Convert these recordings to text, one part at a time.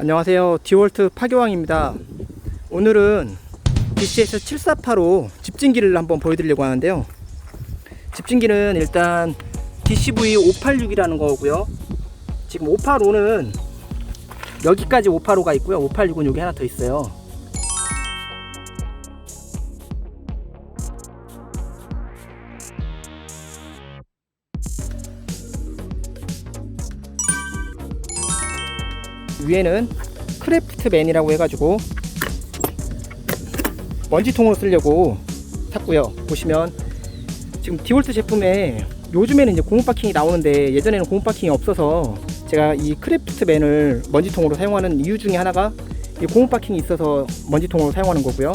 안녕하세요. 디월트 파교왕입니다. 오늘은 DC에서 7485 집진기를 한번 보여드리려고 하는데요. 집진기는 일단 DCV 586이라는 거고요. 지금 585는 여기까지 585가 있고요. 586은 여기 하나 더 있어요. 위에는 크래프트맨이라고 해가지고 먼지통으로 쓰려고 샀고요. 보시면 지금 디월트 제품에 요즘에는 이제 고무 파킹이 나오는데 예전에는 고무 파킹이 없어서 제가 이 크래프트맨을 먼지통으로 사용하는 이유 중에 하나가 이 고무 파킹이 있어서 먼지통으로 사용하는 거고요.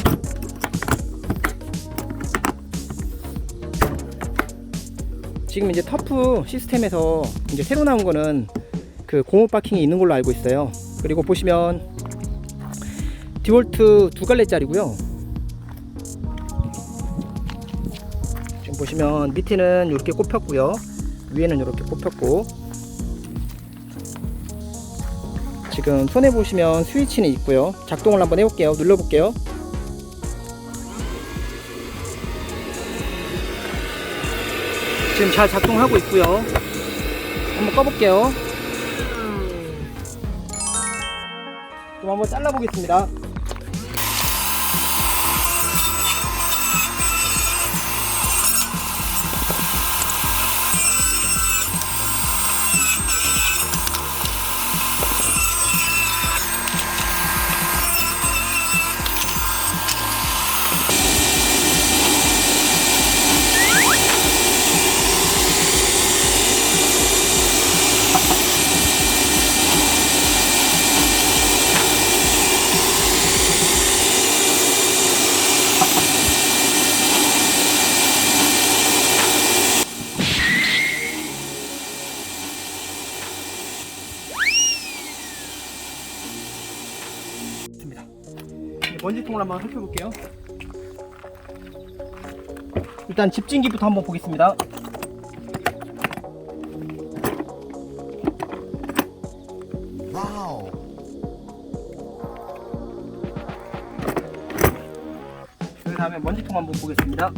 지금 이제 터프 시스템에서 이제 새로 나온 거는 그 고무 파킹이 있는 걸로 알고 있어요. 그리고 보시면 디월트 두 갈래짜리고요. 지금 보시면 밑에는 이렇게 꼽혔고요. 위에는 이렇게 꼽혔고 지금 손에 보시면 스위치는 있고요. 작동을 한번 해볼게요. 눌러볼게요. 지금 잘 작동하고 있고요. 한번 꺼볼게요. 좀 한번 잘라보겠습니다. 먼지통을 한번 살펴볼게요. 일단 집진기부터 한번 보겠습니다. 와우. 다음에 먼지통 한번 보겠습니다.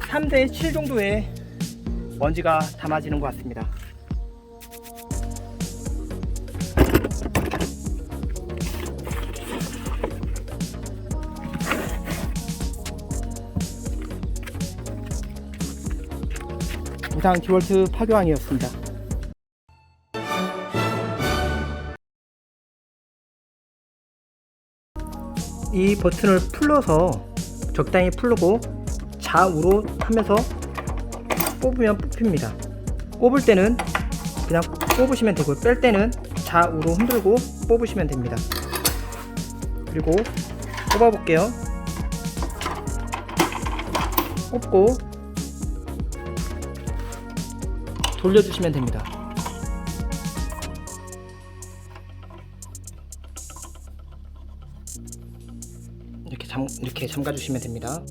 삼대7 정도의 먼지가 담아지는 것 같습니다. 이상 디월트 파교왕이었습니다. 이 버튼을 풀러서 적당히 풀고 좌우로 하면서 뽑으면 뽑힙니다. 뽑을 때는 그냥 뽑으시면 되고 뺄 때는 좌우로 흔들고 뽑으시면 됩니다. 그리고 뽑아 볼게요. 뽑고 돌려주시면 됩니다. 이렇게 잠 이렇게 잠가 주시면 됩니다.